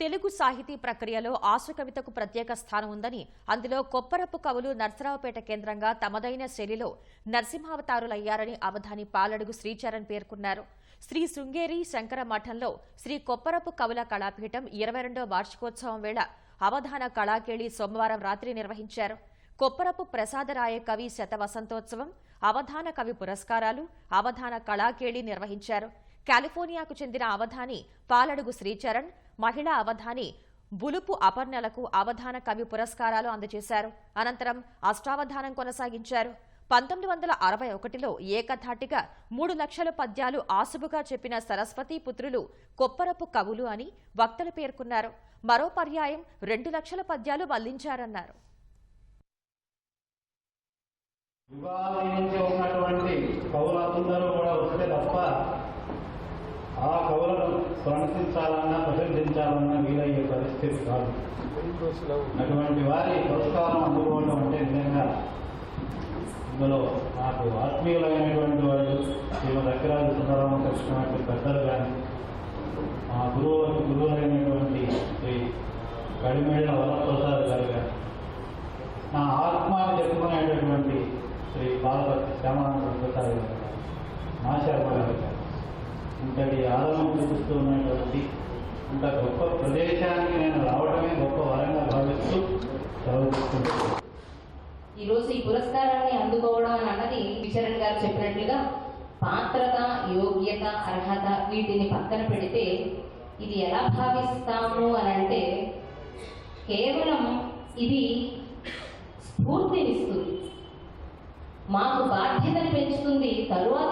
తెలుగు సాహితీ ప్రక్రియలో ఆశు కవితకు ప్రత్యేక స్థానం ఉందని అందులో కొప్పరపు కవులు నర్సరావుపేట కేంద్రంగా తమదైన శైలిలో నరసింహావతారులయ్యారని అవధాని పాలడుగు శ్రీచరణ్ పేర్కొన్నారు. శ్రీ శృంగేరి శంకర మఠంలో శ్రీ కొప్పరపు కవుల కళాపీఠం ఇరవై రెండో వార్షికోత్సవం వేళ అవధాన కళాకేళి సోమవారం రాత్రి నిర్వహించారు. కొప్పరపు ప్రసాదరాయ కవి శతవసంతోత్సవం అవధాన కవి పురస్కారాలు అవధాన కళాకేళి నిర్వహించారు. కాలిఫోర్నియాకు చెందిన అవధాని పాలడుగు శ్రీచరణ్ మహిళా అవధాని బులుపు అపర్ణలకు అవధాన కవి పురస్కారాలు అందజేశారు. అనంతరం అష్టావధానం కొనసాగించారు. పంతొమ్మిది వందల అరవై ఒకటిలో ఏకధాటిగా మూడు లక్షల పద్యాలు ఆసుబుగా చెప్పిన సరస్వతీ పుత్రులు కొప్పరపు కవులు అని వక్తలు పేర్కొన్నారు. మరో పర్యాయం రెండు లక్షల పద్యాలు వల్లించారన్నారు. నుంచి ఉన్నటువంటి కవులందరూ కూడా వస్తే తప్ప ప్రశంసించాలన్నా ప్రశంసించాలన్నా వీలయ్యే పరిస్థితి కాదు. అటువంటి వారి పురస్కారం అందుకోవడం అంటే నిజంగా ఇందులో నాకు ఆత్మీయులైనటువంటి వాళ్ళు శ్రీమద్ అఖిరాజు సుందరరామకృష్ణ వంటి పెద్దలు కానీ మా గురువు గురువులైనటువంటి శ్రీ కడిమేళ్ళ వరప్రసాద్ గారు కానీ నా ఆత్మాన్ని చెప్పుకునేటటువంటి శ్రీ బాలపతి శ్యామానంద ప్రసాద్ గారు మా శర్మ ఇంతటి ఆదరణ చూపిస్తూ ఉన్నటువంటి ఇంత గొప్ప ప్రదేశానికి నేను రావడమే గొప్ప వరంగా భావిస్తూ చదువుకుంటున్నాను తీసుకుంటున్నాను. ఈ రోజు ఈ పురస్కారాన్ని అందుకోవడం అని అన్నది విచరణ్ గారు చెప్పినట్లుగా పాత్రత యోగ్యత అర్హత వీటిని పక్కన పెడితే ఇది ఎలా భావిస్తాము అని అంటే కేవలం ఇది స్ఫూర్తినిస్తుంది. మాకు బాధ్యతను పెంచుతుంది తరువాత